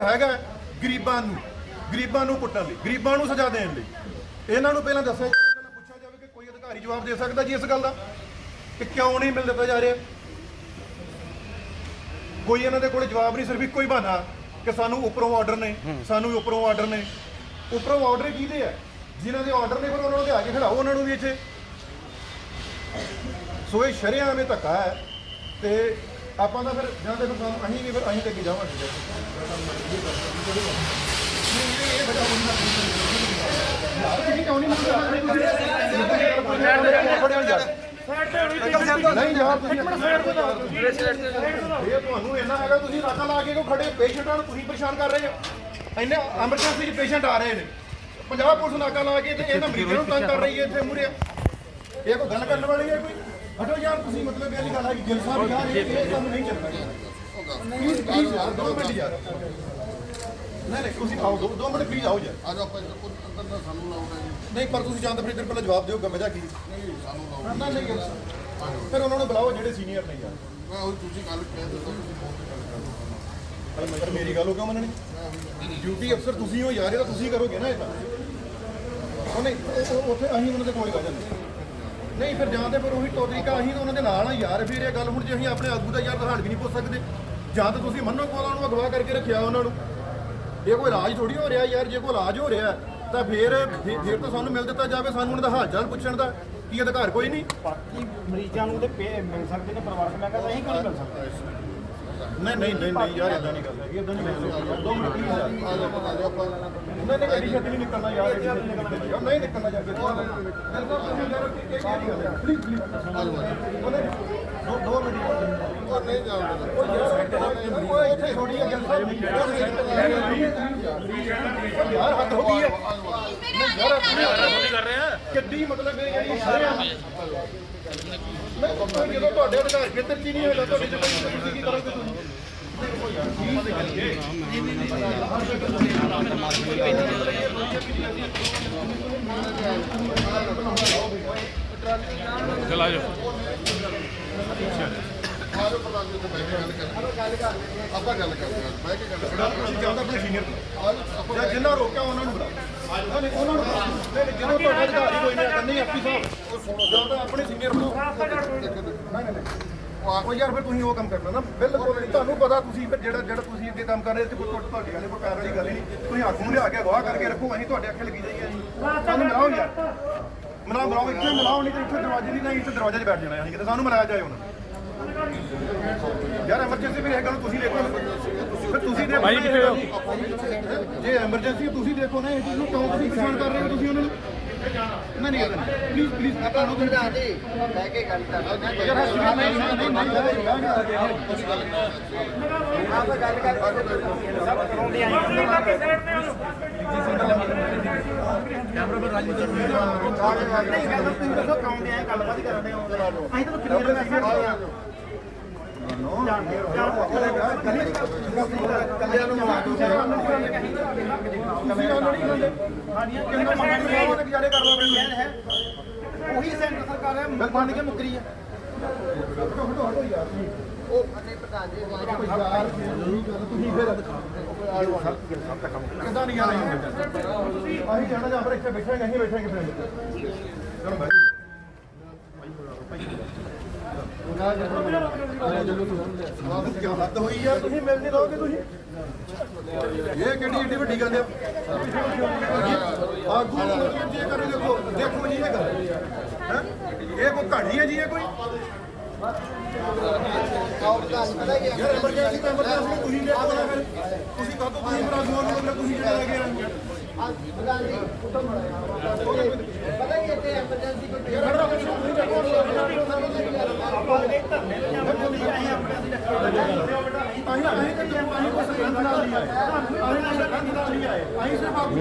ਹੈਗਾ ਗਰੀਬਾਂ ਨੂੰ ਗਰੀਬਾਂ ਨੂੰ ਕੁੱਟਣ ਲਈ ਗਰੀਬਾਂ ਨੂੰ ਸਜ਼ਾ ਦੇਣ ਲਈ। ਇਹਨਾਂ ਨੂੰ ਪਹਿਲਾਂ ਦੱਸਿਆ ਜਾਵੇ ਪਹਿਲਾਂ ਪੁੱਛਿਆ ਜਾਵੇ ਕਿ ਕੋਈ ਅਧਿਕਾਰੀ ਜਵਾਬ ਦੇ ਸਕਦਾ ਜੀ ਇਸ ਗੱਲ ਦਾ ਕਿ ਕਿਉਂ ਨਹੀਂ ਮਿਲ ਦਿੱਤਾ ਜਾ ਰਿਹਾ। ਕੋਈ ਇਹਨਾਂ ਦੇ ਕੋਲ ਜਵਾਬ ਨਹੀਂ ਸਿਰਫ ਇੱਕੋ ਹੀ ਬਹਾਨਾ ਕਿ ਸਾਨੂੰ ਉੱਪਰੋਂ ਆਰਡਰ ਨੇ ਸਾਨੂੰ ਵੀ ਉੱਪਰੋਂ ਆਰਡਰ ਨੇ। ਉੱਪਰੋਂ ਆਰਡਰ ਕਿਹਦੇ ਆ? ਜਿਨ੍ਹਾਂ ਦੇ ਆਰਡਰ ਨੇ ਫਿਰ ਉਹਨਾਂ ਨੂੰ ਲਿਆ ਕੇ ਖੜਾਓ ਉਹਨਾਂ ਨੂੰ ਵੀ ਇੱਥੇ। ਸੋ ਇਹ ਸ਼ਰੇਆਮ ਧੱਕਾ ਹੈ ਤੇ ਆਪਾਂ ਤਾਂ ਫਿਰ ਜਾਂ ਤੇ ਫਿਰ ਅਸੀਂ ਵੀ ਫਿਰ ਅਸੀਂ ਤੇ ਅੱਗੇ ਜਾਵਾਂਗੇ। ਤੁਸੀਂ ਕਿਉਂ ਨਹੀਂ ਮੰਨਦੇ? ਨਹੀਂ ਯਾਰ ਤੁਸੀਂ ਇਹ ਤੁਹਾਨੂੰ ਇੰਨਾ ਹੈਗਾ ਤੁਸੀਂ ਨਾਕਾ ਲਾ ਕੇ ਕੋ ਖੜੇ? ਪੇਸ਼ੈਂਟਾਂ ਨੂੰ ਤੁਸੀਂ ਪਰੇਸ਼ਾਨ ਕਰ ਰਹੇ ਹੋ। ਇੰਨੇ ਐਮਰਜੈਂਸੀ 'ਚ ਪੇਸ਼ੈਂਟ ਆ ਰਹੇ ਨੇ। ਪੰਜਾਬ ਪੁਲਿਸ ਨਾਕਾ ਲਾ ਕੇ ਤੇ ਇਹਨਾਂ ਮਰੀਜ਼ਾਂ ਨੂੰ ਤੰਗ ਕਰ ਰਹੀ ਹੈ ਇੱਥੇ ਮੂਰੇ ਇਹ ਕੋਈ ਗੱਲ ਕਰਨ ਵਾਲੀ ਹੈ ਕੋਈ? ਹਟੋ ਯਾਰ ਤੁਸੀਂ ਮਤਲਬ ਇਹ ਗੱਲ ਹੈ ਕਿ ਗਿਲ ਸਾਹਿਬ ਯਾਰ ਇਹ ਕੰਮ ਨਹੀਂ ਚੱਲਦਾ ਪਲੀਜ਼ ਪਲੀਜ਼ ਯਾਰ ਦੋ ਮਿੰਟ ਯਾਰ। ਨਹੀਂ ਨਹੀਂ ਤੁਸੀਂ ਆਓ ਦੋ ਦੋ ਮਿੰਟ ਪਲੀਜ਼ ਆਓ ਯਾਰ। ਅੱਜ ਆਪਾਂ ਇੱਧਰ ਅੰਦਰ ਦਾ ਸਾਨੂੰ ਲਾਉਣਾ ਨਹੀਂ ਪਰ ਤੁਸੀਂ ਜਾਂਦੇ ਫਿਰ ਇੱਧਰ ਪਹਿਲਾਂ ਜਵਾਬ ਦਿਓ ਗਮਜਾ ਕੀ? ਨਹੀਂ ਸਾਨੂੰ ਲਾਉਣਾ ਨਾ ਨਹੀਂ ਗਿਲ। ਫਿਰ ਉਹਨਾਂ ਨੂੰ ਬੁਲਾਓ ਜਿਹੜੇ ਸੀਨੀਅਰ ਨੇ ਯਾਰ। ਮੈਂ ਉਹ ਤੁਸੀਂ ਗੱਲ ਕਹਿ ਦਿੱਤਾ ਤੁਸੀਂ ਫੋਨ ਤੇ ਗੱਲ ਕਰ ਪਰ ਮੇਰੀ ਗੱਲ ਉਹ ਕਿਉਂ ਮੰਨਣੀ? ਡਿਊਟੀ ਅਫਸਰ ਤੁਸੀਂ ਹੋ ਯਾਰ ਇਹ ਤਾਂ ਤੁਸੀਂ ਕਰੋਗੇ ਨਾ ਇਹ ਤਾਂ। ਉਹ ਨਹੀਂ ਉੱਥੇ ਅਸੀਂ ਉਹਨਾਂ ਦੇ ਕੋਲ ਹੀ ਵਜਨ ਨਹੀਂ ਫਿਰ ਜਾਂ ਤੇ ਫਿਰ ਉਹੀ ਤੋ ਤਰੀਕਾ ਅਸੀਂ ਤਾਂ ਉਹਨਾਂ ਦੇ ਨਾਲ ਆ ਯਾਰ ਫਿਰ ਇਹ ਗੱਲ ਹੁਣ ਜੇ ਅਸੀਂ ਆਪਣੇ ਆਗੂ ਦਾ ਯਾਰ ਹਾਲ ਵੀ ਨਹੀਂ ਪੁੱਛ ਸਕਦੇ। ਜਾਂ ਤਾਂ ਤੁਸੀਂ ਮੰਨੋ ਕੋਲਾਂ ਨੂੰ ਅਗਵਾ ਕਰਕੇ ਰੱਖਿਆ ਉਹਨਾਂ ਨੂੰ। ਇਹ ਕੋਈ ਇਲਾਜ ਥੋੜੀ ਹੋ ਰਿਹਾ ਯਾਰ ਜੇ ਕੋਈ ਇਲਾਜ ਹੋ ਰਿਹਾ ਤਾਂ ਫਿਰ ਫਿਰ ਤਾਂ ਸਾਨੂੰ ਮਿਲ ਦਿੱਤਾ ਜਾਵੇ ਸਾਨੂੰ ਉਹਨਾਂ ਦਾ ਹਾਲ ਚਾਲ ਪੁੱਛਣ ਦਾ। ਕੀ ਅਧਿਕਾਰ ਕੋਈ ਨਹੀਂ। ਬਾਕੀ ਮਰੀਜ਼ਾਂ ਨੂੰ ਤੇ ਪੇ ਮਿਲ ਸਕਦੇ ਨੇ ਪਰਿਵਾਰਕ ਮੈਂ ਕਹਿੰਦਾ ਅਸੀਂ ਕਿਉਂ ਨਹੀਂ ਮਿਲ ਸਕਦੇ ਨਹੀਂ ਨਹੀਂ ਨਹੀਂ ਨਹੀਂ ਯਾਰ ਇਦਾਂ ਨਹੀਂ ਗੱਲ ਹੈਗੀ ਇਦਾਂ ਨਹੀਂ ਗੱਲ। ਦੋ ਮਿੰਟ ਯਾਰ। ਆ ਜਾਓ ਆ ਜਾਓ ਆਪਾਂ ਨਹੀਂ ਨਹੀਂ ਗੱਡੀ ਛੇਤੀ ਨਹੀਂ ਨਿਕਲਣਾ ਯਾਰ ਨਹੀਂ ਨਿਕਲਣਾ ਯਾਰ ਨਹੀਂ ਨਿਕਲਣਾ ਪਲੀਜ਼ ਪਲੀਜ਼ ਯਾਰ ਕਿੱਡੀ ਮਤਲਬ ਇਹ ਜਿਹੜੀ ਸ਼ਰਿਆ ਮੈਂ ਤਾਂ ਜਦੋਂ ਤੁਹਾਡੇ ਅਧਿਕਾਰ ਖੇਤਰ ਚ ਹੀ ਨਹੀਂ ਹੋਏਗਾ ਤੁਹਾਡੇ ਚ ਕੋਈ ਤੁਸੀਂ ਕੀ ਕਰੋਗੇ ਤੁਸੀਂ ਚਲਾ ਜਾਓ ਆ ਜਾਓ ਪ੍ਰਧਾਨ ਜੀ ਉੱਥੇ ਬਹਿ ਕੇ ਗੱਲ ਕਰਦੇ ਆਪਾਂ ਗੱਲ ਕਰਦੇ ਹਾਂ ਕੇ ਗੱਲ ਕਰਦੇ ਆਪਣੇ ਸੀਨੀਅਰ ਆਪਾਂ ਜਾਂ ਜਿੰਨਾ ਰੋਕਿਆ ਉਹਨਾਂ ਨੂੰ ਬੁਲਾਓ ਨਹੀਂ ਉਹਨਾਂ ਨੂੰ ਬੁਲਾਓ। ਨਹੀਂ ਨਹੀਂ, ਜਦੋਂ ਤੁਹਾਡੇ ਅਧਿਕਾਰੀ ਕੋਈ ਨਹੀਂ ਕਰਨੀ ਐਸਪੀ ਸਾਹਿਬ ਉਹ ਸੁਣੋ ਜਾਂ ਤਾਂ ਆਪਣੇ ਸੀਨੀਅਰ ਨੂੰ ਨਹੀਂ ਨਹੀਂ ਨਹੀਂ ਉਹ ਯਾਰ ਫਿਰ ਤੁਸੀਂ ਉਹ ਕੰਮ ਕਰਨਾ ਨਾ ਬਿਲਕੁਲ ਨਹੀਂ। ਤੁਹਾਨੂੰ ਪਤਾ ਤੁਸੀਂ ਫਿਰ ਜਿਹੜਾ ਜਿਹੜਾ ਤੁਸੀਂ ਅੱਗੇ ਕੰਮ ਕਰ ਰਹੇ ਸੀ ਕੋਈ ਤੁਹਾਡੀ ਤੁਹਾਡੀ ਗੱਲ ਕੋਈ ਪੈਰ ਵਾਲੀ ਗੱਲ ਹੀ ਨਹੀਂ ਤੁਸੀਂ ਹੱਥ ਮੂੰਹ ਲਿਆ ਕੇ ਅਗਵਾਹ ਕਰਕੇ ਰੱਖੋ ਅਸੀਂ ਤੁਹਾਡੇ ਅੱਖੇ ਲੱਗੀ ਜਾਈਏ ਜੀ ਯਾਰ ਮਿਲਾਓ ਮਿਲਾਓ ਇੱਥੇ ਮਿਲਾਓ ਨਹੀਂ ਤਾਂ ਇੱਥੇ ਦਰਵਾਜ਼ੇ ਨਹੀਂ ਨਹੀਂ ਇੱਥੇ ਦਰਵਾਜ਼ੇ 'ਚ ਬੈਠ ਜਾਣਾ ਅਸੀਂ ਕਿਤੇ ਸਾਨੂੰ ਮਿਲਾਇਆ ਜਾਏ ਹੁਣ। ਯਾਰ ਐਮਰਜੈਂਸੀ ਵੀ ਇਹ ਗੱਲ ਤੁਸੀਂ ਦੇਖੋ ਫਿਰ ਤੁਸੀਂ ਦੇਖੋ? ਜੇ ਐਮਰਜੈਂਸੀ ਤੁਸੀਂ ਦੇਖੋ ਨਾ ਇਹ ਚੀਜ਼ ਨੂੰ ਕਿਉਂ ਤੁਸੀਂ ਪਛਾਣ ਕਰ ਰਹੇ ਹੋ ਤੁਸੀਂ ਉਹਨਾਂ ਨੂੰ? ਨਹੀਂ ਨਹੀਂ ਪਲੀਜ਼ ਪਲੀਜ਼ ਆਪਾਂ ਨੂੰ ਸਮਝਾ ਦੇ ਬਹਿ ਕੇ ਗੱਲ ਕਰਨਾ ਯਾਰ ਹੱਥ ਨਹੀਂ ਨਹੀਂ ਨਹੀਂ ਆਪ ਗੱਲ ਕਰ ਨਹੀਂ ਗੱਲ ਤੁਸੀਂ ਦੱਸੋ ਕੌਣ ਦੇ ਆਏ ਗੱਲਬਾਤ ਕਰਦੇ ਹੋ ਅਸੀਂ ਤਾਂ ਕਲੀਅਰ ਕਰ ਸਕਦੇ ਹਾਂ ਕੱਲਿਆਂ ਨੂੰ ਮਾਰ ਦੋ ਤੁਸੀਂ ਉਹਨਾਂ ਨੂੰ ਨਹੀਂ ਕਰਦੇ ਕਿੰਨਾ ਮੰਗਣ ਜਾਵਾਂ ਤੇ ਗੁਜ਼ਾਰੇ ਕਰ ਲਓ ਮੈਨੂੰ ਹੈ। ਉਹੀ ਸੈਂਟਰ ਸਰਕਾਰ ਹੈ ਮੰਨ ਕੇ ਮੁਕਰੀ ਹੈ। ਹਟੋ ਹਟੋ ਹਟੋ ਯਾਰ ਨਹੀਂ ਪ੍ਰਧਾਨ ਜੀ ਯਾਰ ਤੁਸੀਂ ਫਿਰ ਕਿਦਾਂ ਨਹੀਂ ਆ ਰਹੇ ਅਸੀਂ ਜਾਣਾ ਜਾਂ ਫਿਰ ਇੱਥੇ ਬੈਠਾਂਗੇ ਅਸੀਂ ਬੈਠਾਂਗੇ ਫਿਰ ਚਲੋ ਭਾਈ ਹੱਦ ਹੋਈ ਯਾਰ ਤੁਸੀਂ ਮਿਲ ਨਹੀਂ ਤੁਸੀਂ ਇਹ ਕਿਹੜੀ ਏਡੀ ਵੱਡੀ ਗੱਲ ਆ? ਆਗੂ ਜੇ ਕਰੇ ਦੇਖੋ ਦੇਖੋ ਜੀ ਇਹ ਗੱਲ। ਹੈ? ਇਹ ਕੋਈ ਕਹਾਣੀ ਹੈ ਜੀ ਇਹ ਕੋਈ? ਯਾਰ ਐਮਰਜੈਂਸੀ ਤਾਂ ਤੁਸੀਂ ਦੇਖੋ ਤੁਸੀਂ ਕਹੋ ਤੁਸੀਂ ਬੜਾ ਜ਼ੋਰ ਤੁਸੀਂ ਜਿਹੜਾ ਲੈ ਕੇ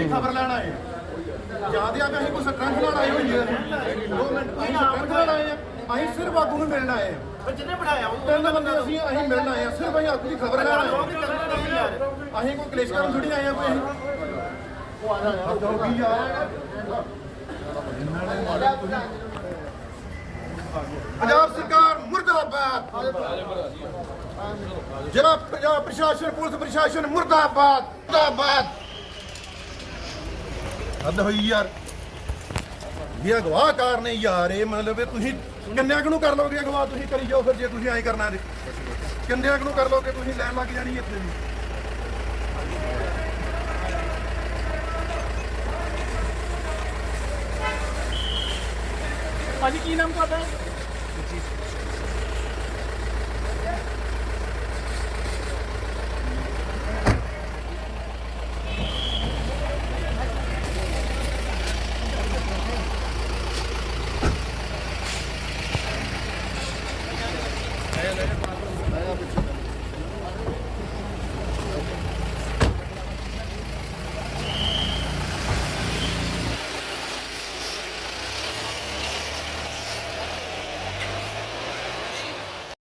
ਖਬਰ ਲੈਣ ਆਏ ਜਾਂਦੇ ਆ ਕਿ ਅਸੀਂ ਕੋਈ ਸਰਪੰਚ ਨਾਲ ਆਏ ਹੋਈਏ ਦੋ ਮਿੰਟ ਅਸੀਂ ਸਰਪੰਚ ਨਾਲ ਆਏ ਆ ਅਸੀਂ ਸਿਰਫ ਆਗੂ ਨੂੰ ਮਿਲਣ ਆਏ ਆ ਜਿਹਨੇ ਬਣਾਇਆ ਉਹ ਤਿੰਨ ਬੰਦੇ ਅਸੀਂ ਅਸੀਂ ਮਿਲਣ ਆਏ ਆ ਸਿਰਫ ਅਸੀਂ ਆਗੂ ਦੀ ਖਬਰ ਲੈਣ ਆਏ ਅਸੀਂ ਕੋਈ ਕਲੇਸ਼ ਕਰਨ ਥੋੜੀ ਆਏ ਆ ਕੋਈ ਉਹ ਆ ਜਾ ਯਾਰ ਕੀ ਯਾਰ ਪੰਜਾਬ ਸਰਕਾਰ ਮੁਰਦਾਬਾਦ। ਜ਼ਿਲ੍ਹਾ ਪੰਜਾਬ ਪ੍ਰਸ਼ਾਸਨ, ਪੁਲਿਸ ਪ੍ਰਸ਼ਾਸਨ ਮੁਰਦਾਬਾਦ ਮੁਰਦਾਬਾਦ। ਹੱਦ ਹੋਈ ਯਾਰ। ਇਹ ਅਗਵਾਕਾਰ ਨੇ ਯਾਰ, ਇਹ ਮਤਲਬ ਤੁਸੀਂ ਕਿੰਨਿਆਂ ਕੁ ਨੂੰ ਕਰ ਲਓਗੇ ਅਗਵਾ ਤੁਸੀਂ ਕਰੀ ਜਾਓ ਫਿਰ ਜੇ ਤੁਸੀਂ ਐਂ ਕਰਨਾ ਤੇ। ਕਿੰਨਿਆਂ ਕੁ ਨੂੰ ਕਰ ਲਓਗੇ? ਤੁਸੀਂ ਲੈਣ ਲੱਗ ਜਾਣੀ ਇੱਥੇ ਵੀ। ਭਾਜੀ ਕੀ ਨਾਮ ਤੁਹਾਡਾ?